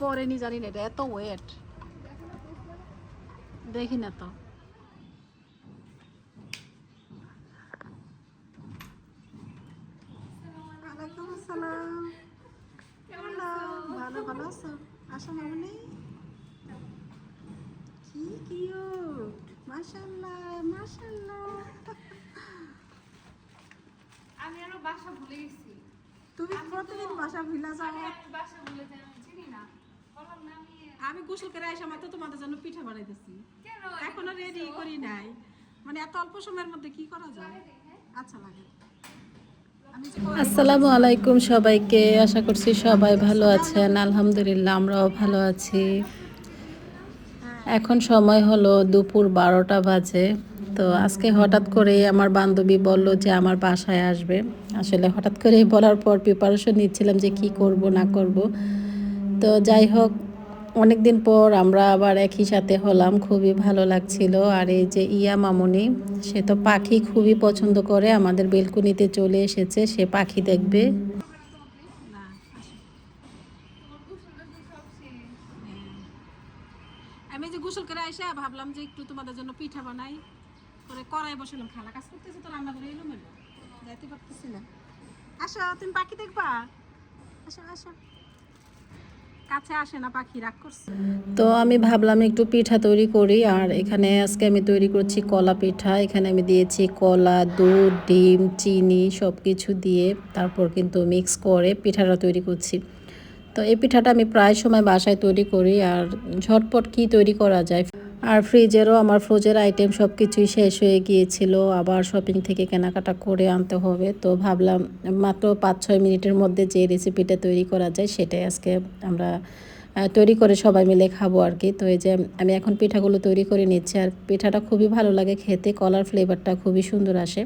পরেনি জানি না এটা এত ওয়েট দেখি না তো ওয়ালাইকুম আসসালাম Hello, ভালো ভালো আছো আসো মামনি কি কিউট মাশাআল্লাহ মাশাআল্লাহ আমি আরও বাসা ভুলে গেছি তুমি প্রতিদিন বাসা ভিলা যাও আমি একটু বাসা ভুলে যাই আমি চিনি না বললাম না আমি করে আইসা মাত্র তোমাদের জন্য পিঠা বানাইতেছি। এখনও রেডি করি নাই। মানে এত অল্প সময়ের মধ্যে কি করা যায়? আচ্ছা লাগে। আসসালামু আলাইকুম সবাইকে। আশা করছি সবাই ভালো আছেন। আলহামদুলিল্লাহ আমরাও ভালো আছি। এখন সময় হলো দুপুর বারোটা বাজে। তো আজকে হঠাৎ করে আমার বান্ধবী বলল যে আমার বাসায় আসবে। আসলে হঠাৎ করে বলার পর প্রিপারেশন নিচ্ছিলাম যে কি করব না করব। তো যাই হোক অনেক দিন পর আমরা আবার একই সাথে হলাম, খুবই ভালো লাগছিল। আর এই যে ইয়া মামনি, সে তো পাখি খুবই পছন্দ করে, আমাদের বেলকুনিতে চলে এসেছে, সে পাখি দেখবে। শেষ আমি যে গোসল করে আইসা ভাবলাম যে একটু তোমাদের জন্য পিঠা বানাই করে কড়াই বসলাম, খালা কাজ করতেছি তো রান্না করে এলো মেলো। যাইতে পারতেছি না। আসো, তুমি পাখি দেখবা? আসো আসো। কাছে আসে না পাখি, রাগ করছে। তো আমি ভাবলাম একটু পিঠা তৈরি করি, আর এখানে আজকে আমি তৈরি করছি কলা পিঠা। এখানে আমি দিয়েছি কলা, দুধ, ডিম, চিনি সব কিছু দিয়ে তারপর কিন্তু মিক্স করে পিঠাটা তৈরি করছি। তো এই পিঠাটা আমি প্রায় সময় বাসায় তৈরি করি, আর ঝটপট কি তৈরি করা যায়? আর ফ্রিজেরও আমার ফ্রোজের আইটেম সব কিছুই শেষ হয়ে গিয়েছিল। আবার শপিং থেকে কেনাকাটা করে আনতে হবে। তো ভাবলাম মাত্র পাঁচ ছয় মিনিটের মধ্যে যে রেসিপিটা তৈরি করা যায়, সেটাই আজকে আমরা তৈরি করে সবাই মিলে খাব আর কি। তো এই যে আমি এখন পিঠাগুলো তৈরি করে নিচ্ছি। আর পিঠাটা খুবই ভালো লাগে খেতে। কলার ফ্লেভারটা খুবই সুন্দর আসে।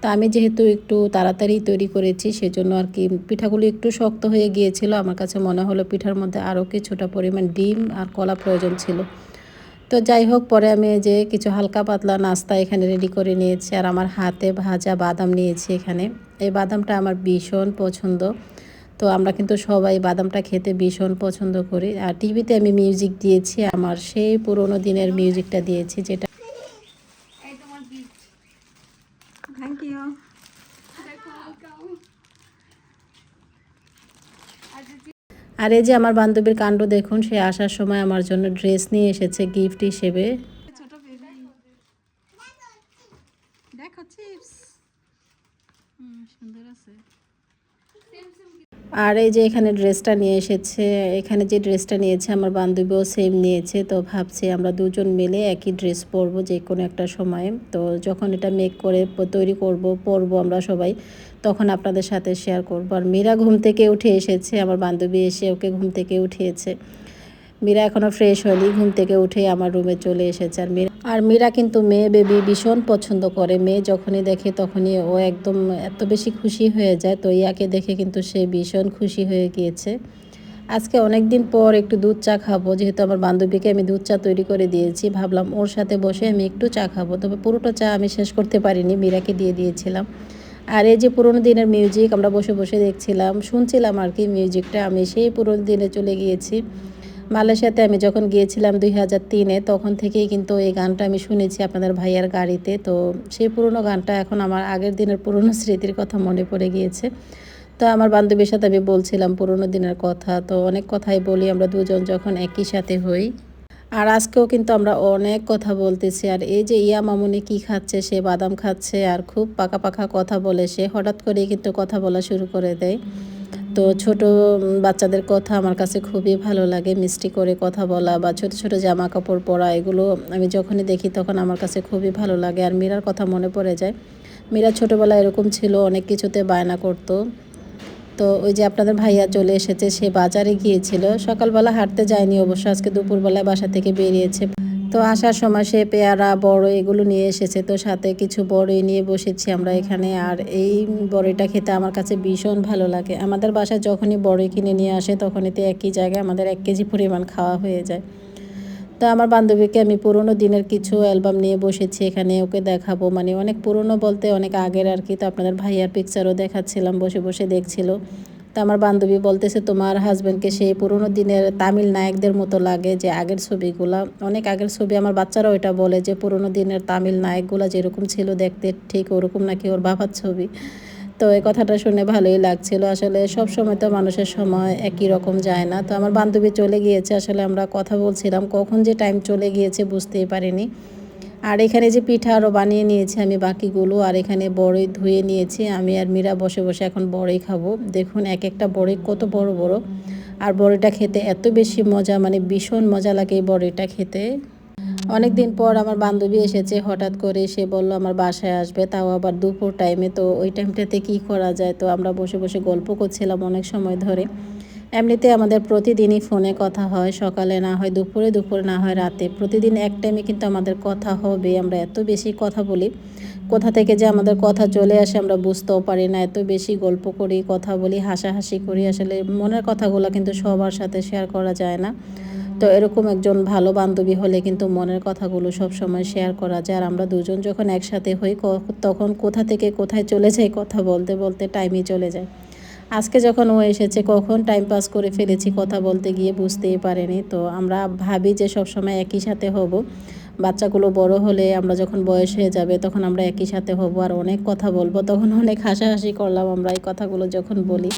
তো আমি যেহেতু একটু তাড়াতাড়ি তৈরি করেছি, সেজন্য আর কি পিঠাগুলো একটু শক্ত হয়ে গিয়েছিল। আমার কাছে মনে হলো পিঠার মধ্যে আরও কিছুটা পরিমাণ ডিম আর কলা প্রয়োজন ছিল। তো যাই হোক, পরে আমি যে কিছু হালকা পাতলা নাস্তা এখানে রেডি করে নিয়েছি আর আমার হাতে ভাজা বাদাম নিয়েছি এখানে। এই বাদামটা আমার ভীষণ পছন্দ। তো আমরা কিন্তু সবাই বাদামটা খেতে ভীষণ পছন্দ করি। আর টিভিতে আমি মিউজিক দিয়েছি, আমার সেই পুরনো দিনের মিউজিকটা দিয়েছি, যেটা এই তোমার গিফট থ্যাংক ইউ দেখো কাউ আর যে আর এই যে আমার বান্ধবীর কাণ্ড দেখুন সে আসার সময় আমার জন্য ড্রেস নিয়ে এসেছে গিফট হিসেবে। দেখো চিপস। সুন্দর আছে। সেম সেম আর এই যে এখানে ড্রেসটা নিয়ে এসেছে এখানে যে ড্রেসটা নিয়েছে আমার বান্ধবীও সেম নিয়েছে তো ভাবছি আমরা দুজন মিলে একই ড্রেস পরবো যে কোনো একটা সময়ে। তো যখন এটা মেক করে তৈরি করব পরবো আমরা সবাই। তখন আপনাদের সাথে শেয়ার করব। আর মীরা ঘুম থেকে উঠে এসেছে, আমার বান্ধবী এসে ওকে ঘুম থেকে উঠিয়েছে। মীরা এখনও ফ্রেশ হয়নি, ঘুম থেকে উঠে আমার রুমে চলে এসেছে। আর মীরা আর মীরা কিন্তু মেয়ে বেবি ভীষণ পছন্দ করে। মেয়ে যখনই দেখে তখনই ও একদম এত বেশি খুশি হয়ে যায়। তো ইয়াকে দেখে কিন্তু সে ভীষণ খুশি হয়ে গিয়েছে। আজকে অনেক দিন পর একটু দুধ চা খাব। যেহেতু আমার বান্ধবীকে আমি দুধ চা তৈরি করে দিয়েছি, ভাবলাম ওর সাথে বসে আমি একটু চা খাব। তবে পুরোটা চা আমি শেষ করতে পারিনি, মীরাকে দিয়ে দিয়েছিলাম। আর এই যে পুরোনো দিনের মিউজিক আমরা বসে বসে দেখছিলাম, শুনছিলাম আর কি মিউজিকটা আমি সেই পুরোনো দিনে চলে গিয়েছি। মালয়েশিয়াতে আমি যখন গিয়েছিলাম দুই হাজার তিনে তখন থেকেই কিন্তু এই গানটা আমি শুনেছি আপনাদের ভাইয়ার গাড়িতে। তো সেই পুরনো গানটা এখন আমার আগের দিনের পুরনো স্মৃতির কথা মনে পড়ে গিয়েছে। তো আমার বান্ধবীর সাথে আমি বলছিলাম পুরনো দিনের কথা। তো অনেক কথাই বলি, আমরা দুজন যখন একই সাথে হই। আর আজকেও কিন্তু আমরা অনেক কথা বলতেছি। আর এই যে ইয়া মামুনি কি খাচ্ছে, সে বাদাম খাচ্ছে আর খুব পাকা পাকা কথা বলে, সে হঠাৎ করেই কিন্তু কথা বলা শুরু করে দেয়। তো ছোট বাচ্চাদের কথা আমার কাছে খুবই ভালো লাগে, মিষ্টি করে কথা বলা বা ছোট ছোট জামা কাপড় পরা, এগুলো আমি যখনই দেখি তখন আমার কাছে খুবই ভালো লাগে। আর মীরার কথা মনে পড়ে যায়। মীরা ছোটোবেলায় এরকম ছিল, অনেক কিছুতে বায়না করতো। তো ওই যে আপনাদের ভাইয়া চলে এসেছে, সে বাজারে গিয়েছিল। সকালবেলা হাঁটতে যায়নি অবশ্য, আজকে দুপুরবেলায় বাসা থেকে বেরিয়েছে। তো আসার সময় সে পেয়ারা, বড় এগুলো নিয়ে এসেছে। তো সাথে কিছু বড়ই নিয়ে বসেছি আমরা এখানে। আর এই বড়ইটা খেতে আমার কাছে ভীষণ ভালো লাগে। আমাদের বাসায় যখনই বড়ই কিনে নিয়ে আসে, তখনই তো একই জায়গায় আমাদের এক কেজি পরিমাণ খাওয়া হয়ে যায়। তো আমার বান্ধবীকে আমি পুরোনো দিনের কিছু অ্যালবাম নিয়ে বসেছি, এখানে ওকে দেখাবো। মানে অনেক পুরনো বলতে অনেক আগের আর কি, তো আপনাদের ভাইয়ার পিকচারও দেখাচ্ছিলাম, বসে বসে দেখছিল। তা আমার বান্ধবী বলতেছে, তোমার হাজব্যান্ডকে সেই পুরনো দিনের তামিল নায়কদের মতো লাগে যে আগের ছবিগুলা। অনেক আগের ছবি আমার বাচ্চারা ওইটা বলে যে পুরোনো দিনের তামিল নায়কগুলা যেরকম ছিল দেখতে, ঠিক ওরকম নাকি ওর বাবার ছবি। তো এই কথাটা শুনে ভালোই লাগছিল। আসলে সব সময় তো মানুষের সময় একই রকম যায় না। তো আমার বান্ধবী চলে গিয়েছে, আসলে আমরা কথা বলছিলাম। কখন যে টাইম চলে গিয়েছে বুঝতেই পারিনি। আর এখানে যে পিঠা আরও বানিয়ে নিয়েছি আমি বাকিগুলো, আর এখানে বড়ই ধুয়ে নিয়েছি। আমি আর মীরা বসে বসে এখন বড়ই খাব। দেখুন, এক একটা বড়ই কত বড় বড়। আর বড়িটা খেতে এত বেশি মজা মানে ভীষণ মজা লাগে এই বড়িটা খেতে। অনেক দিন পর আমার বান্ধবী এসেছে, হঠাৎ করে সে বলল, আমার বাসায় আসবে। তাও আবার দুপুর টাইমে তো ওই টাইমটাতে কি করা যায়? তো আমরা বসে বসে গল্প করছিলাম অনেক সময় ধরে। এমনিতে আমাদের প্রতিদিনই ফোনে কথা হয়, সকালে না হয়, দুপুরে দুপুরে না হয়, রাতে। প্রতিদিন এক টাইমে কিন্তু আমাদের কথা হবে, আমরা এত বেশি কথা বলি। কোথা থেকে যে আমাদের কথা চলে আসে, আমরা বুঝতেও পারি না। এত বেশি গল্প করি, কথা বলি, হাসাহাসি করি। আসলে মনের কথাগুলো কিন্তু সবার সাথে শেয়ার করা যায় না। তো এরকম একজন ভালো বান্ধবী হলে কিন্তু মনের কথাগুলো সব সময় শেয়ার করা যায়। আর আমরা দুজন যখন একসাথে হই তখন কোথা থেকে কোথায় চলে যাই কথা বলতে বলতে টাইমই চলে যায়। আজকে যখন ও এসেছে, কখন টাইম পাস করে ফেলেছি কথা বলতে গিয়ে বুঝতেই পারেনি। তো আমরা ভাবি যে সব সময় একই সাথে হব। বাচ্চাগুলো বড় হলে আমরা যখন বয়স হয়ে যাবে, তখন আমরা একই সাথে হব। আর অনেক কথা বলব, তখন অনেক হাসাহাসি করলাম আমরা এই কথাগুলো যখন বলি।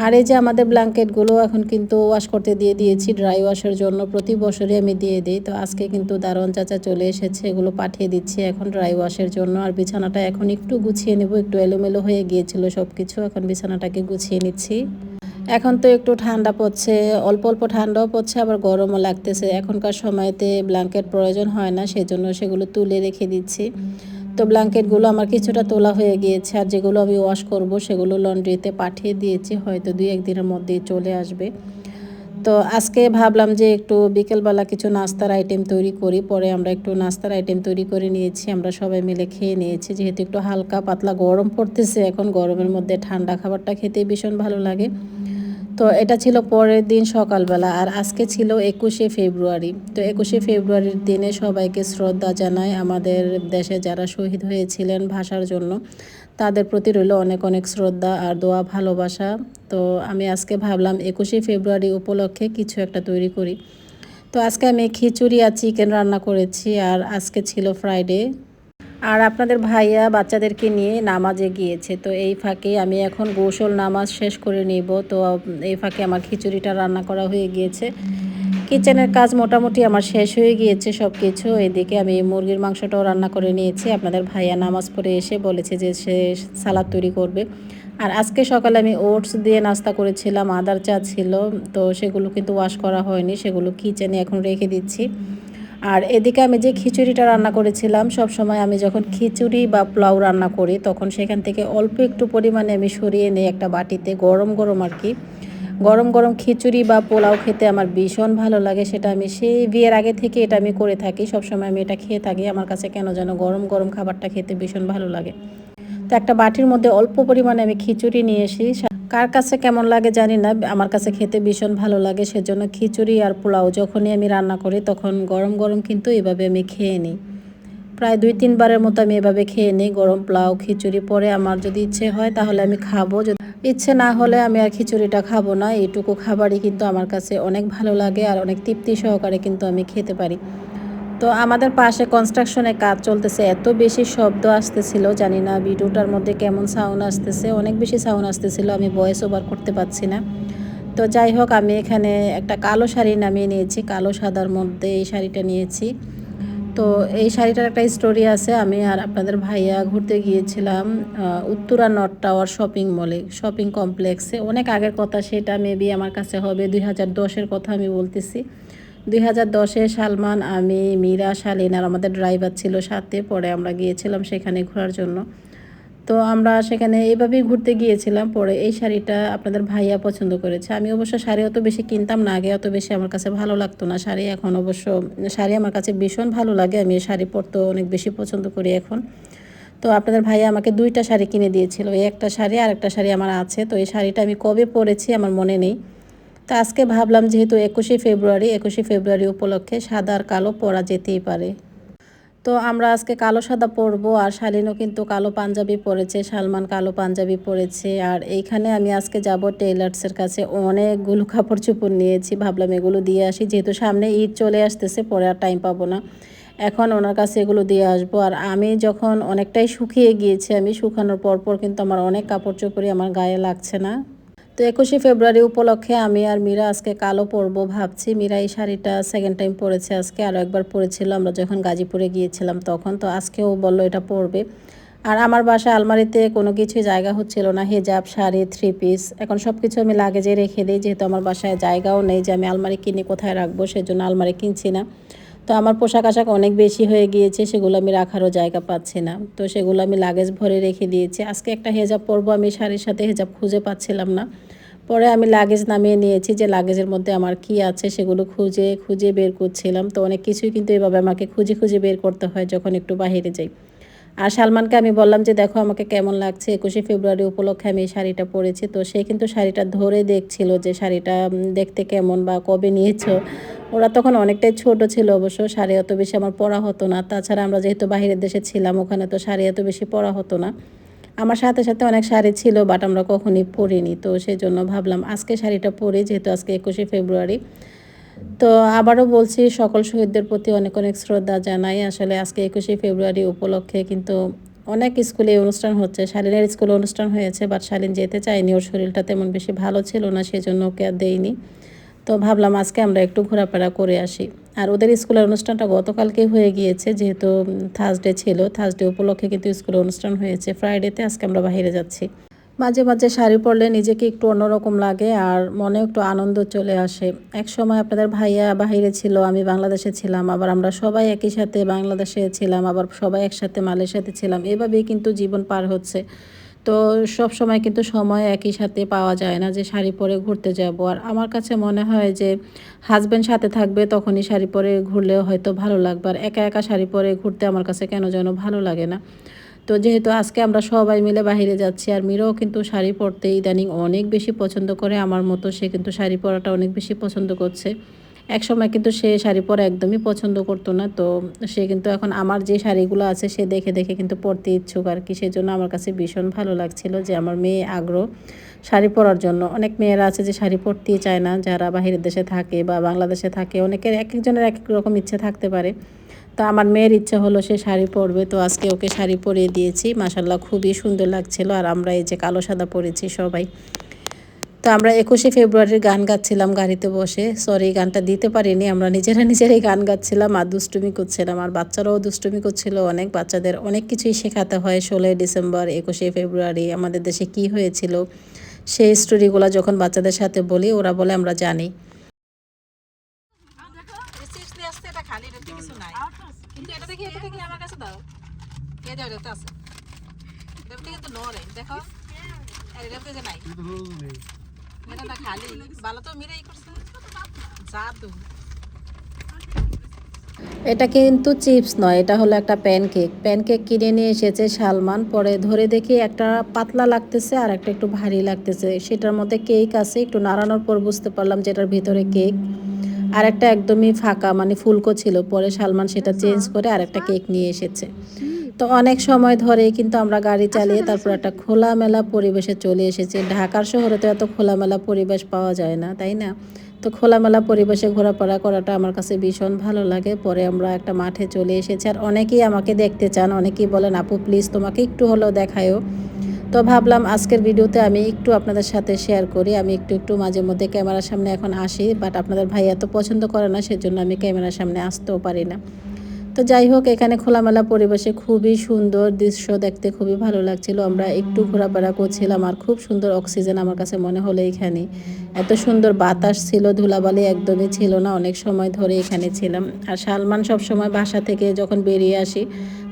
আর এই যে আমাদের ব্ল্যাঙ্কেটগুলো এখন কিন্তু ওয়াশ করতে দিয়ে দিয়েছি, ড্রাই ওয়াশের জন্য প্রতি বছরই আমি দিয়ে দিই। তো আজকে কিন্তু দারোয়ান চাচা চলে এসেছে, এগুলো পাঠিয়ে দিচ্ছি এখন ড্রাই ওয়াশের জন্য। আর বিছানাটা এখন একটু গুছিয়ে নেব, একটু এলোমেলো হয়ে গিয়েছিল সব কিছু এখন বিছানাটাকে গুছিয়ে নিচ্ছি। এখন তো একটু ঠান্ডা পড়ছে, অল্প অল্প ঠান্ডাও পড়ছে, আবার গরমও লাগতেছে। এখনকার সময়তে ব্ল্যাঙ্কেট প্রয়োজন হয় না, সেজন্য সেগুলো তুলে রেখে দিচ্ছি। তো ব্ল্যাঙ্কেটগুলো আমার কিছুটা তোলা হয়ে গিয়েছে আর যেগুলো আমি ওয়াশ করব সেগুলো লন্ড্রিতে পাঠিয়ে দিয়েছি, হয়তো দুই একদিনের মধ্যেই চলে আসবে। তো আজকে ভাবলাম যে একটু বিকেলবেলা কিছু নাস্তার আইটেম তৈরি করি, পরে আমরা একটু নাস্তার আইটেম তৈরি করে নিয়েছি, আমরা সবাই মিলে খেয়ে নিয়েছি। যেহেতু একটু হালকা পাতলা গরম পড়তেছে, এখন গরমের মধ্যে ঠান্ডা খাবারটা খেতে ভীষণ ভালো লাগে। তো এটা ছিল পরের দিন সকালবেলা আর আজকে ছিল একুশে ফেব্রুয়ারি। তো একুশে ফেব্রুয়ারির দিনে সবাইকে শ্রদ্ধা জানায় আমাদের দেশে যারা শহীদ হয়েছিলেন ভাষার জন্য। তাদের প্রতি রইল অনেক অনেক শ্রদ্ধা আর দোয়া, ভালোবাসা। তো আমি আজকে ভাবলাম একুশে ফেব্রুয়ারি উপলক্ষে কিছু একটা তৈরি করি। তো আজকে আমি খিচুড়ি আর চিকেন রান্না করেছি আর আজকে ছিল ফ্রাইডে আর আপনাদের ভাইয়া বাচ্চাদেরকে নিয়ে নামাজে গিয়েছে। তো এই ফাঁকে আমি এখন গোসল নামাজ শেষ করে নিব। তো এই ফাঁকে আমার খিচুড়িটা রান্না করা হয়ে গিয়েছে। কিচেনের কাজ মোটামুটি আমার শেষ হয়ে গিয়েছে সব কিছু এদিকে আমি মুরগির মাংসটাও রান্না করে নিয়েছি। আপনাদের ভাইয়া নামাজ পড়ে এসে বলেছে যে সে সালাদ তৈরি করবে। আর আজকে সকালে আমি ওটস দিয়ে নাস্তা করেছিলাম। আদার চা ছিল। তো সেগুলো কিন্তু ওয়াশ করা হয়নি। সেগুলো কিচেনে এখন রেখে দিচ্ছি। আর এদিকে আমি যে খিচুড়িটা রান্না করেছিলাম, সব সময় আমি যখন খিচুড়ি বা পোলাও রান্না করি, তখন সেখান থেকে অল্প একটু পরিমাণে আমি সরিয়ে নিই একটা বাটিতে, গরম গরম আর কি। গরম গরম খিচুড়ি বা পোলাও খেতে আমার ভীষণ ভালো লাগে, সেটা আমি সেই বিয়ের আগে থেকে এটা আমি করে থাকি, সব সময় আমি এটা খেয়ে থাকি, আমার কাছে কেন যেন গরম গরম খাবারটা খেতে ভীষণ ভালো লাগে। তো একটা বাটির মধ্যে অল্প পরিমাণে আমি খিচুড়ি নিয়ে এসি কার কাছে কেমন লাগে জানি না, আমার কাছে খেতে ভীষণ ভালো লাগে, সেজন্য খিচুড়ি আর পোলাও যখনই আমি রান্না করি তখন গরম গরম কিন্তু এভাবে আমি খেয়ে নিই। প্রায় দুই তিনবারের মতো আমি এভাবে খেয়ে নিই, গরম পোলাও, খিচুড়ি পরে আমার যদি ইচ্ছে হয় তাহলে আমি খাব ইচ্ছে না হলে আমি আর খিচুড়িটা খাব না, এইটুকু খাবারই কিন্তু আমার কাছে অনেক ভালো লাগে আর অনেক তৃপ্তি সহকারে কিন্তু আমি খেতে পারি। তো আমাদের পাশে কনস্ট্রাকশনের কাজ চলতেছে। এত বেশি শব্দ আসতেছিল, জানি না ভিডিওটার মধ্যে কেমন সাউন্ড আসতেছে। অনেক বেশি সাউন্ড আসতেছিল, আমি ভয়েস ওভার করতে পারছি না। তো যাই হোক, আমি এখানে একটা কালো শাড়ি নামিয়ে নিয়েছি, কালো সাদার মধ্যে এই শাড়িটা নিয়েছি। তো এই শাড়িটার একটা স্টোরি আছে, আমি আর আপনাদের ভাইয়া ঘুরতে গিয়েছিলাম উত্তরা নর্থ টাওয়ার শপিং মলে শপিং কমপ্লেক্সে অনেক আগের কথা, সেটা মেবি আমার কাছে হবে, দুই হাজার দশের কথা আমি বলতেছি। দুই হাজার দশে সালমান, আমি, মীরা, শালিন আর আমাদের ড্রাইভার ছিল সাথে। পরে আমরা গিয়েছিলাম সেখানে ঘোরার জন্য। তো আমরা সেখানে এইভাবেই ঘুরতে গিয়েছিলাম। পরে এই শাড়িটা আপনাদের ভাইয়া পছন্দ করেছে। আমি অবশ্য শাড়ি অত বেশি কিনতাম না, আগে অত বেশি আমার কাছে ভালো লাগতো না শাড়ি। এখন অবশ্য শাড়ি আমার কাছে ভীষণ ভালো লাগে। আমি এই শাড়ি পরতে অনেক বেশি পছন্দ করি এখন। তো আপনাদের ভাইয়া আমাকে দুইটা শাড়ি কিনে দিয়েছিল। এই একটা শাড়ি আর একটা শাড়ি আমার আছে। তো এই শাড়িটা আমি কবে পরেছি আমার মনে নেই। তো আজকে ভাবলাম যেহেতু একুশে ফেব্রুয়ারি একুশে ফেব্রুয়ারি উপলক্ষে সাদা আর কালো পরা যেতেই পারে। তো আমরা আজকে কালো সাদা পরবো আর শালিনও কিন্তু কালো পাঞ্জাবি পরেছে, সালমান কালো পাঞ্জাবি পরেছে। আর এইখানে আমি আজকে যাব টেইলার্সের কাছে। অনেকগুলো কাপড় চোপড় নিয়েছি, ভাবলাম এগুলো দিয়ে আসি। যেহেতু সামনে ঈদ চলে আসতেছে, পরে আর টাইম পাবো না। এখন ওনার কাছে এগুলো দিয়ে আসব। আর আমি যখন অনেকটাই শুকিয়ে গিয়েছি, আমি শুকানোর পর পর কিন্তু আমার অনেক কাপড় চোপড়ই আমার গায়ে লাগছে না। একুশে ফেব্রুয়ারি উপলক্ষে আমি আর মীরা আজকে কালো পরবো ভাবছি। মীরা এই শাড়িটা সেকেন্ড টাইম পরেছে আজকে আরও একবার পরেছিল। আমরা যখন গাজীপুরে গিয়েছিলাম তখন, তো আজকেও বলল এটা পরবে। আর আমার বাসায় আলমারিতে কোনো কিছু জায়গা হচ্ছিল না, হেজাব, শাড়ি থ্রি পিস এখন সব কিছু আমি লাগেজে রেখে দিই, যেহেতু আমার বাসায় জায়গাও নেই যে আমি আলমারি কিনে কোথায় রাখব, সেজন্য আলমারি কিনছি না। তো আমার পোশাক আশাক অনেক বেশি হয়ে গিয়েছে, সেগুলো আমি রাখারও জায়গা পাচ্ছি না। তো সেগুলো আমি লাগেজ ভরে রেখে দিয়েছি। আজকে একটা হেজাব পরবো, আমি শাড়ির সাথে হেজাব খুঁজে পাচ্ছিলাম না। পরে আমি লাগেজ নামিয়ে নিয়েছি যে লাগেজের মধ্যে আমার কি আছে সেগুলো খুঁজে খুঁজে বের করছিলাম। তো অনেক কিছুই কিন্তু এভাবে আমাকে খুঁজে খুঁজে বের করতে হয় যখন একটু বাহিরে যাই। আর সালমানকে আমি বললাম যে, দেখো আমাকে কেমন লাগছে? একুশে ফেব্রুয়ারি উপলক্ষে আমি এই শাড়িটা পরেছি। তো সে কিন্তু শাড়িটা ধরে দেখছিল যে, শাড়িটা দেখতে কেমন বা কবে নিয়েছো? ওরা তখন অনেকটাই ছোট ছিল অবশ্য, শাড়ি অত বেশি আমার পরা হতো না। তাছাড়া আমরা যেহেতু বাইরের দেশে ছিলাম, ওখানে তো শাড়ি এত বেশি পরা হতো না। আমার সাথে সাথে অনেক শাড়ি ছিল, বাট আমরা কখনই পরিনি। তো সেই জন্য ভাবলাম, আজকে শাড়িটা পরি, যেহেতু আজকে একুশে ফেব্রুয়ারি। তো আবারও বলছি, সকল শহীদদের প্রতি অনেক অনেক শ্রদ্ধা জানাই। আসলে আজকে একুশে ফেব্রুয়ারি উপলক্ষে কিন্তু অনেক স্কুলে অনুষ্ঠান হচ্ছে। শালীনের স্কুলে অনুষ্ঠান হয়েছে বাট শালীন যেতে চায়নি। ওর শরীরটা তেমন বেশি ভালো ছিল না, সেজন্য ওকে আর দেয়নি তো ভাবলাম আজকে আমরা একটু ঘোরাফেরা করে আসি। আর ওদের স্কুলের অনুষ্ঠানটা গতকালকে হয়ে গিয়েছে, যেহেতু থার্সডে ছিল। থার্সডে উপলক্ষে কিন্তু স্কুলে অনুষ্ঠান হয়েছে। ফ্রাইডেতে আজকে আমরা বাইরে যাচ্ছি। মাঝে মাঝে শাড়ি পরলে নিজেকে একটু অন্যরকম লাগে আর মনে একটু আনন্দ চলে আসে। এক সময় আপনাদের ভাইয়া বাহিরে ছিল, আমি বাংলাদেশে ছিলাম, আবার আমরা সবাই একই সাথে বাংলাদেশে ছিলাম, আবার সবাই একসাথে মালয়েশিয়াতে ছিলাম। এভাবেই কিন্তু জীবন পার হচ্ছে। তো সব সময় কিন্তু সময় একই সাথে পাওয়া যায় না যে শাড়ি পরে ঘুরতে যাব। আর আমার কাছে মনে হয় যে হাজব্যান্ড সাথে থাকবে তখনই শাড়ি পরে ঘুরলেও হয়তো ভালো লাগবে। আর একা একা শাড়ি পরে ঘুরতে আমার কাছে কেন যেন ভালো লাগে না। তো যেহেতু আজকে আমরা সবাই মিলে বাইরে যাচ্ছি আর মিরাও কিন্তু শাড়ি পরতে ইদানিং অনেক বেশি পছন্দ করে, আমার মতো সে কিন্তু শাড়ি পরাটা অনেক বেশি পছন্দ করছে। এক সময় কিন্তু সে শাড়ি পরা একদমই পছন্দ করতো না, তো সে কিন্তু এখন আমার যে শাড়িগুলো আছে সে দেখে দেখে কিন্তু পরতে ইচ্ছুক আর কি। সেজন্য আমার কাছে ভীষণ ভালো লাগছিল যে আমার মেয়ে আগ্রহ শাড়ি পরার জন্য। অনেক মেয়েরা আছে যে শাড়ি পরতেই চায় না, যারা বাহিরের দেশে থাকে বা বাংলাদেশে থাকে, অনেকের এক একজনের এক এক রকম ইচ্ছে থাকতে পারে। তো আমার মেয়ের ইচ্ছে হলো সে শাড়ি পরবে, তো আজকে ওকে শাড়ি পরিয়ে দিয়েছি। মাসাল্লাহ খুবই সুন্দর লাগছিল, আর আমরা এই যে কালো সাদা পরেছি সবাই। তো আমরা একুশে ফেব্রুয়ারির গান গাচ্ছিলাম গাড়িতে বসে। সরি গানটা দিতে পারিনি, আমরা নিজেরা নিজেরাই গান গাচ্ছিলাম, আর দুষ্টুমি করছিলাম, আর বাচ্চারাও দুষ্টুমি করছিল অনেক, বাচ্চাদের অনেক কিছুই শেখাতে হয় ষোলোই ডিসেম্বর, একুশে ফেব্রুয়ারি, আমাদের দেশে কি হয়েছিল। সেই স্টোরিগুলো যখন বাচ্চাদের সাথে বলি, ওরা বলে আমরা জানি আর দেখো এই চিপস আসতে এটা খালি এটাতে কিছু নাই কিন্তু এটা দেখি এটা দেখি আমার কাছে দাও এই দাও এটাতে আছে। এটাতে কিন্তু নরে দেখো। আর এটাতে যে নাই। এটা না খালি। ভালো তো মিরাই করছে। জাদু। এটা কিন্তু চিপস নয় এটা হলো একটা প্যানকেক। প্যানকেক কিনে নিয়ে এসেছে সালমান। পরে ধরে দেখি একটা পাতলা লাগতেছে আর একটা একটু ভারী লাগতেছে। সেটার মধ্যে কেক আছে একটু নাড়ানোর পর বুঝতে পারলাম যেটার ভিতরে কেক। আর একটা একদমই ফাঁকা মানে ফুলকো ছিল। পরে সালমান সেটা চেঞ্জ করে আর একটা কেক নিয়ে এসেছে। তো অনেক সময় ধরে কিন্তু আমরা গাড়ি চালিয়ে তারপর একটা খোলামেলা পরিবেশে চলে এসেছি। ঢাকার শহরে তো এত খোলামেলা পরিবেশ পাওয়া যায় না, তাই না? তো খোলামেলা পরিবেশে ঘোরাফেরা করাটা আমার কাছে ভীষণ ভালো লাগে। পরে আমরা একটা মাঠে চলে এসেছি আর অনেকেই আমাকে দেখতে চান, অনেকেই বলেন, আপু প্লিজ তোমাকে একটু হলেও দেখায়ও। তো ভাবলাম আজকের ভিডিওতে আমি একটু আপনাদের সাথে শেয়ার করি। আমি একটু একটু মাঝে মধ্যে ক্যামেরার সামনে এখন আসি বাট আপনাদের ভাই এত পছন্দ করে না, সেজন্য আমি ক্যামেরার সামনে আসতেও পারি না। তো যাই হোক, এখানে খোলামেলা পরিবেশে খুবই সুন্দর দৃশ্য দেখতে খুবই ভালো লাগছিল। আমরা একটু ঘোরাফেরা করছিলাম আর খুব সুন্দর অক্সিজেন আমার কাছে মনে হলো এখানে। এত সুন্দর বাতাস ছিল, ধুলাবালি একদমই ছিল না, অনেক সময় ধরে এখানে ছিলাম। আর সালমান সব সময় বাসা থেকে যখন বেরিয়ে আসি,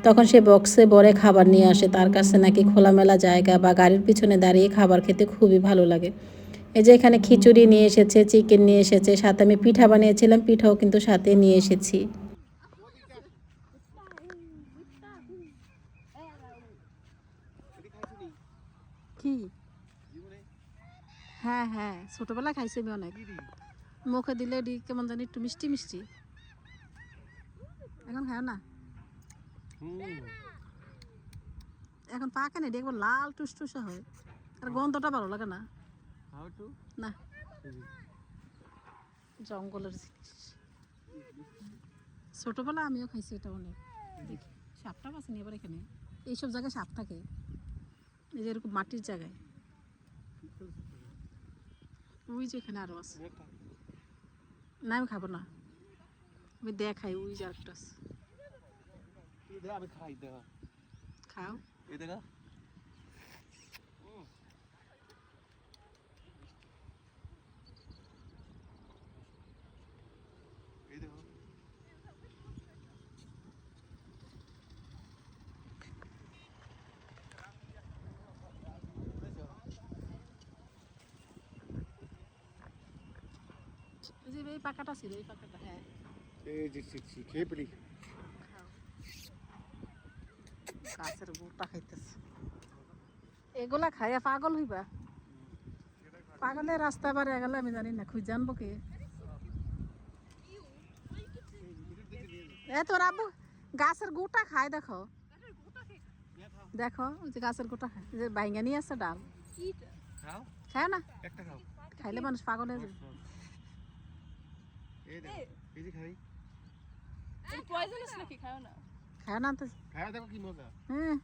তখন সে বক্সে ভরে খাবার নিয়ে আসে। তার কাছে নাকি খোলামেলা জায়গা বা গাড়ির পিছনে দাঁড়িয়ে খাবার খেতে খুবই ভালো লাগে। এই যে এখানে খিচুড়ি নিয়ে এসেছে, চিকেন নিয়ে এসেছে, সাথে আমি পিঠা বানিয়েছিলাম, পিঠাও কিন্তু সাথে নিয়ে এসেছি কি হ্যাঁ হ্যাঁ ছোটবেলায় খাইছি আমি অনেক। মুখে দিলে এটি কেমন জানি একটু মিষ্টি মিষ্টি। এখন খায় না? এখন পাকে না একবার লাল টুস টুসটুসা হয়। আর গন্ধটা ভালো লাগে না। না। জঙ্গলের জিনিস। ছোটবেলা আমিও খাইছি এটা অনেক। দেখি সাপটা আছে এবার এখানে? এইসব জায়গায় সাপ থাকে। এই যে এরকম মাটির জায়গায়। ওই যেখানে আরও আছে। না আমি খাব না। আমি দেখাই ওই যে আরেকটা আছে। খাও। এ দেখা এই দেখো এই যে এই পাকাটা ছিল এই পাকাটা হ্যাঁ। এই যে খেপড়ি। গাছের গোটা খাইতেছে। এগুলা খাইয়া পাগল হইবা? পাগলের রাস্তা বারে গেলে আমি জানি না খুঁজ জানব কে? এ তোর আব্বু গাছের গোটা খায় দেখো। দেখো যে গাছের গোটা খায়। যে বাইঙ্গা নিয়ে আসছে ডাল। খাও। খায় না? খাইলে মানুষ পাগল হয়ে যাবে। এই দেখো এই। যে খাই। পয়জনাস নাকি? খাও। না। না তো। খাও দেখো কি মজা। হ্যাঁ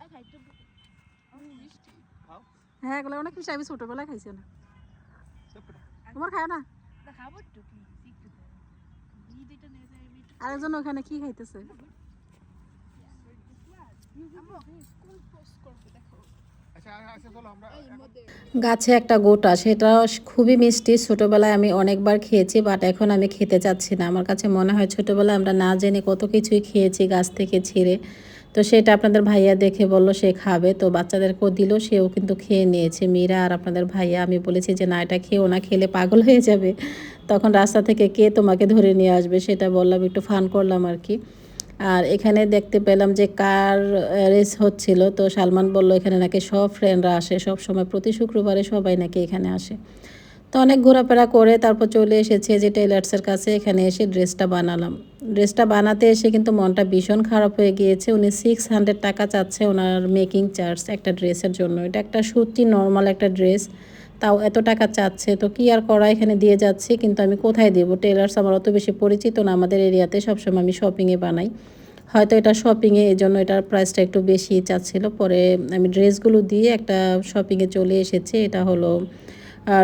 আর খাইতে মিষ্টি। খাও। হ্যাঁ এগুলো অনেক কিছু আমি ছোটবেলায় খাইছি না। তোমার খায় না? খাব একটু আরেকজন ওখানে কি খাইতেছে? আম্মু কোন পোস্ট করবে দেখো গাছে একটা গোটা সেটা খুবই মিষ্টি। ছোটোবেলায় আমি অনেকবার খেয়েছি বাট এখন আমি খেতে চাচ্ছি না। আমার কাছে মনে হয় ছোটোবেলায় আমরা না জেনে কত কিছুই খেয়েছি গাছ থেকে ছিঁড়ে। তো সেটা আপনাদের ভাইয়া দেখে বলল সে খাবে। তো বাচ্চাদেরকেও দিল সেও কিন্তু খেয়ে নিয়েছে। মীরা আর আপনাদের ভাইয়া আমি বলেছি যে না এটা খেয়েও না খেলে পাগল হয়ে যাবে। তখন রাস্তা থেকে কে তোমাকে ধরে নিয়ে আসবে সেটা বললাম একটু ফান করলাম আর কি। আর এখানে দেখতে পেলাম যে কার রেস হচ্ছিল। তো সালমান বলল, এখানে নাকি সব ফ্রেন্ডরা আসে, সব সময় প্রতি শুক্রবারে সবাই নাকি এখানে আসে। তো অনেক ঘোরাফেরা করে তারপর চলে এসেছে যে টেলার্সের কাছে, এখানে এসে ড্রেসটা বানালাম। ড্রেসটা বানাতে এসে কিন্তু মনটা ভীষণ খারাপ হয়ে গিয়েছে। উনি সিক্স হান্ড্রেড টাকা চাচ্ছে ওনার মেকিং চার্জ একটা ড্রেসের জন্য। এটা একটা সত্যি নর্মাল একটা ড্রেস তাও এত টাকা চাচ্ছে, তো কি আর করা এখানে দিয়ে যাচ্ছি? কিন্তু আমি কোথায় দেবো? টেলার্স আমার অত বেশি পরিচিত না, আমাদের এরিয়াতে সবসময় আমি শপিংয়ে বানাই। হয়তো এটা শপিংয়ে এই জন্য এটার প্রাইসটা একটু বেশি চাচ্ছিল। পরে আমি ড্রেসগুলো দিয়ে একটা শপিংয়ে চলে এসেছি, এটা হলো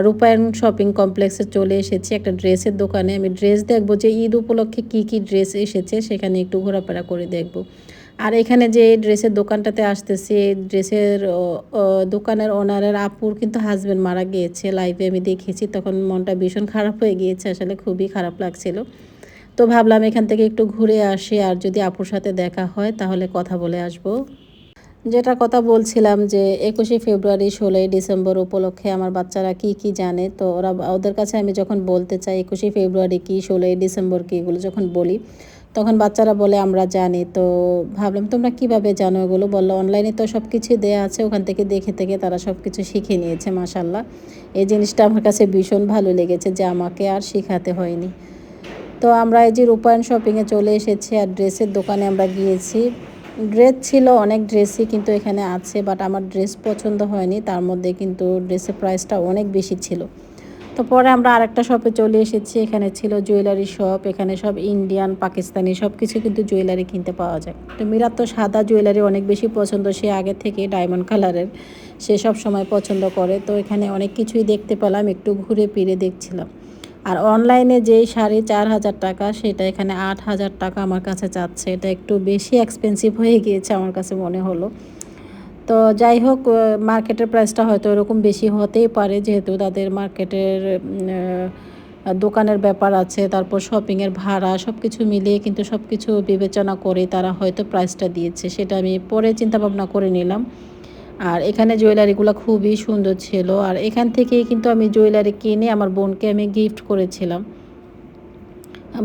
রূপায়ণ শপিং কমপ্লেক্সে চলে এসেছি একটা ড্রেসের দোকানে। আমি ড্রেস দেখব যে ঈদ উপলক্ষে কি কি ড্রেস এসেছে, সেখানে একটু ঘোরাফেরা করে দেখব। আর এখানে যে ড্রেসের দোকানটাতে আসতেছি, ড্রেসের দোকানের ওনারের আপুর কিন্তু হাজব্যান্ড মারা গিয়েছে। লাইভে আমি দেখেছি, তখন মনটা ভীষণ খারাপ হয়ে গিয়েছে, আসলে খুবই খারাপ লাগছিল। তো ভাবলাম এখান থেকে একটু ঘুরে আসি, আর যদি আপুর সাথে দেখা হয়, তাহলে কথা বলে আসব। যেটা কথা বলছিলাম যে, একুশে ফেব্রুয়ারি ষোলোই ডিসেম্বর উপলক্ষে আমার বাচ্চারা কি কি জানে, তো ওরা, ওদের কাছে আমি যখন বলতে চাই, একুশে ফেব্রুয়ারি কি, ষোলোই ডিসেম্বর কি, এগুলো যখন বলি তখন বাচ্চারা বলে, আমরা জানি। তো ভাবলাম, তোমরা কীভাবে জানো এগুলো? বলল, অনলাইনে তো সব কিছু দেওয়া আছে, ওখান থেকে দেখে থেকে তারা সব কিছু শিখে নিয়েছে মাসাল্লাহ এই জিনিসটা আমার কাছে ভীষণ ভালো লেগেছে যে আমাকে আর শেখাতে হয়নি। তো আমরা এই যে রূপায়ণ শপিংয়ে চলে এসেছি আর ড্রেসের দোকানে আমরা গিয়েছি। ড্রেস ছিল অনেক ড্রেসই কিন্তু এখানে আছে, বাট আমার ড্রেস পছন্দ হয়নি। তার মধ্যে কিন্তু ড্রেসের প্রাইসটা অনেক বেশি ছিল। তো পরে আমরা আরেকটা শপে চলে এসেছি। এখানে ছিল জুয়েলারি শপ এখানে সব ইন্ডিয়ান পাকিস্তানি সব কিছু কিন্তু জুয়েলারি কিনতে পাওয়া যায়। তো মিরার তো সাদা জুয়েলারি অনেক বেশি পছন্দ, সে আগে থেকে ডায়মন্ড কালারের সে সব সময় পছন্দ করে। তো এখানে অনেক কিছুই দেখতে পেলাম, একটু ঘুরে ফিরে দেখছিলাম। আর অনলাইনে যেই শাড়ি চার হাজার টাকা, সেটা এখানে আট হাজার টাকা আমার কাছে চাচ্ছে এটা একটু বেশি এক্সপেন্সিভ হয়ে গিয়েছে আমার কাছে মনে হলো। তো যাই হোক মার্কেটের প্রাইসটা হয়তো এরকম বেশি হতেই পারে, যেহেতু তাদের মার্কেটের দোকানের ব্যাপার আছে, তারপর শপিংয়ের ভাড়া সব কিছু মিলিয়ে কিন্তু সব কিছু বিবেচনা করে তারা হয়তো প্রাইসটা দিয়েছে, সেটা আমি পরে চিন্তা ভাবনা করে নিলাম। আর এখানে জুয়েলারিগুলো খুবই সুন্দর ছিল, আর এখান থেকেই কিন্তু আমি জুয়েলারি কিনে আমার বোনকে আমি গিফট করেছিলাম।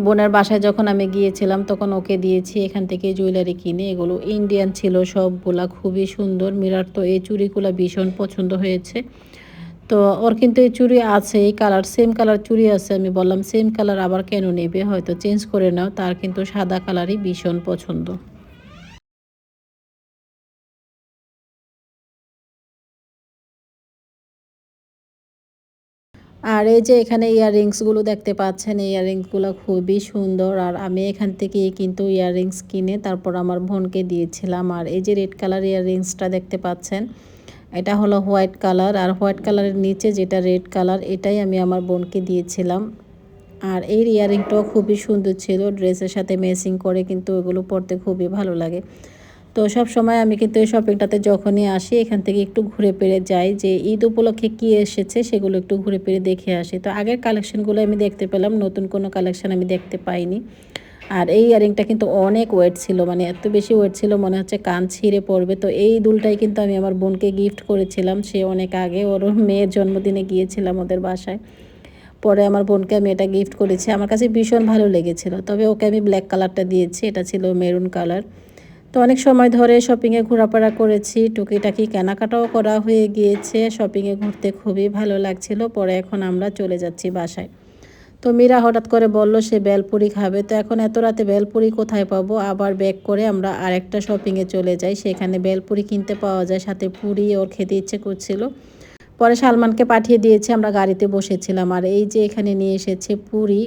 বোনের বাসায় যখন আমি গিয়েছিলাম, তখন ওকে দিয়েছি, এখান থেকে জুয়েলারি কিনে। এগুলো ইন্ডিয়ান ছিল সবগুলা, খুবই সুন্দর। মিরার তো এই চুড়িগুলো ভীষণ পছন্দ হয়েছে। তো ওর কিন্তু এই চুড়ি আছে, এই কালার সেম কালার চুড়ি আছে। আমি বললাম সেম কালার আবার কেন নেবে? হয়তো চেঞ্জ করে নাও। তার কিন্তু সাদা কালারই ভীষণ পছন্দ। আর এই যে এখানে ইয়াররিংসগুলো দেখতে পাচ্ছেন ইয়াররিংসগুলো খুবই সুন্দর। আর আমি এখান থেকে কিন্তু ইয়াররিংস কিনে তারপর আমার বোনকে দিয়েছিলাম। আর এই যে রেড কালার ইয়াররিংসটা দেখতে পাচ্ছেন, এটা হলো হোয়াইট কালার আর হোয়াইট কালারের নিচে যেটা রেড কালার এটাই আমি আমার বোনকে দিয়েছিলাম। আর এই ইয়াররিংটাও খুবই সুন্দর ছিল। ড্রেসের সাথে ম্যাচিং করে কিন্তু ওগুলো পরতে খুবই ভালো লাগে। তো সব সময় আমি কিন্তু এই শপিংটাতে যখনই আসি, এখান থেকে একটু ঘুরে ফিরে যাই যে ঈদ উপলক্ষে কী এসেছে সেগুলো একটু ঘুরে ফিরে দেখে আসি। তো আগের কালেকশনগুলো আমি দেখতে পেলাম, নতুন কোনো কালেকশন আমি দেখতে পাইনি। আর এই ইয়ারিংটা কিন্তু অনেক ওয়েট ছিল মানে এত বেশি ওয়েট ছিল মনে হচ্ছে কান ছিঁড়ে পড়বে। তো এই দুলটাই কিন্তু আমি আমার বোনকে গিফট করেছিলাম, সে অনেক আগে ওর মেয়ের জন্মদিনে গিয়েছিলাম ওদের বাসায়। পরে আমার বোনকে আমি এটা গিফট করেছি। আমার কাছে ভীষণ ভালো লেগেছিল, তবে ওকে আমি ব্ল্যাক কালারটা দিয়েছি, এটা ছিল মেরুন কালার তো অনেক সময় ধরে শপিংয়ে ঘোরাফেরা করেছি, টুকিটাকি কেনাকাটাও করা হয়ে গিয়েছে শপিংয়ে ঘুরতে খুবই ভালো লাগছিল, পরে এখন আমরা চলে যাচ্ছি বাসায়। তো মীরা হঠাৎ করে বলল, সে বেলপুরি খাবে। তো এখন এত রাতে বেলপুরি কোথায় পাবো? আবার ব্যাক করে আমরা আরেকটা শপিংয়ে চলে যাই, সেখানে বেলপুরি কিনতে পাওয়া যায়, সাথে পুরি ওর খেতে ইচ্ছে করছিল। পরে সালমানকে পাঠিয়ে দিয়েছে, আমরা গাড়িতে বসেছিলাম। আর এই যে এখানে নিয়ে এসেছে পুরি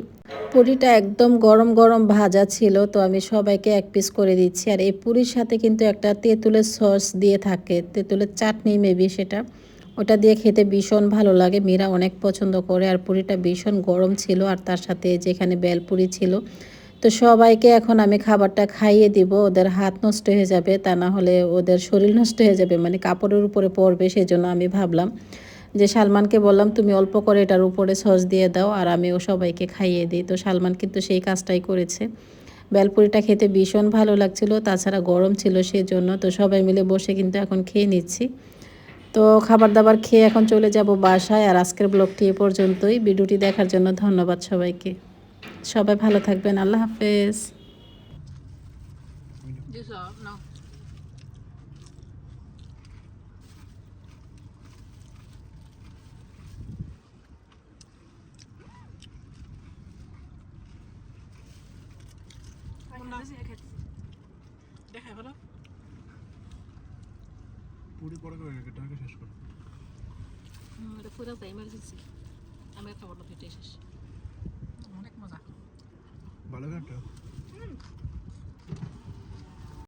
পুরিটা একদম গরম গরম ভাজা ছিল, তো আমি সবাইকে এক পিস করে দিচ্ছি। আর এই পুরির সাথে কিন্তু একটা তেঁতুলের সস দিয়ে থাকে, তেঁতুলের চাটনি মেবি সেটা। ওটা দিয়ে খেতে ভীষণ ভালো লাগে, মীরা অনেক পছন্দ করে। আর পুরিটা ভীষণ গরম ছিল, আর তার সাথে যেখানে বেলপুরি ছিল। তো সবাইকে এখন আমি খাবারটা খাইয়ে দিব, ওদের হাত নষ্ট হয়ে যাবে, তা না হলে ওদের শরীর নষ্ট হয়ে যাবে মানে কাপড়ের উপরে পড়বে, সেজন্য আমি ভাবলাম যে সালমানকে বললাম, তুমি অল্প করে এটার উপরে সস দিয়ে দাও আর আমিও সবাইকে খাইয়ে দিই। তো সালমান কিন্তু সেই কাজটাই করেছে। বেলপুরিটা খেতে ভীষণ ভালো লাগছিল, তাছাড়া গরম ছিল সেই জন্য তো সবাই মিলে বসে কিন্তু এখন খেয়ে নিচ্ছি। তো খাবার দাবার খেয়ে এখন চলে যাব বাসায়, আর আজকের ব্লগটি এ পর্যন্তই। ভিডিওটি দেখার জন্য ধন্যবাদ সবাইকে। সবাই ভালো থাকবেন, আল্লাহ হাফেজ দিস না দেখা ভালো পুরি পরে করে রেখে টাকা শেষ করো পুরো তাই ইমার্জেন্সি আমি একটা বড় ফিটে শেষ অনেক মজা। ভালো একটা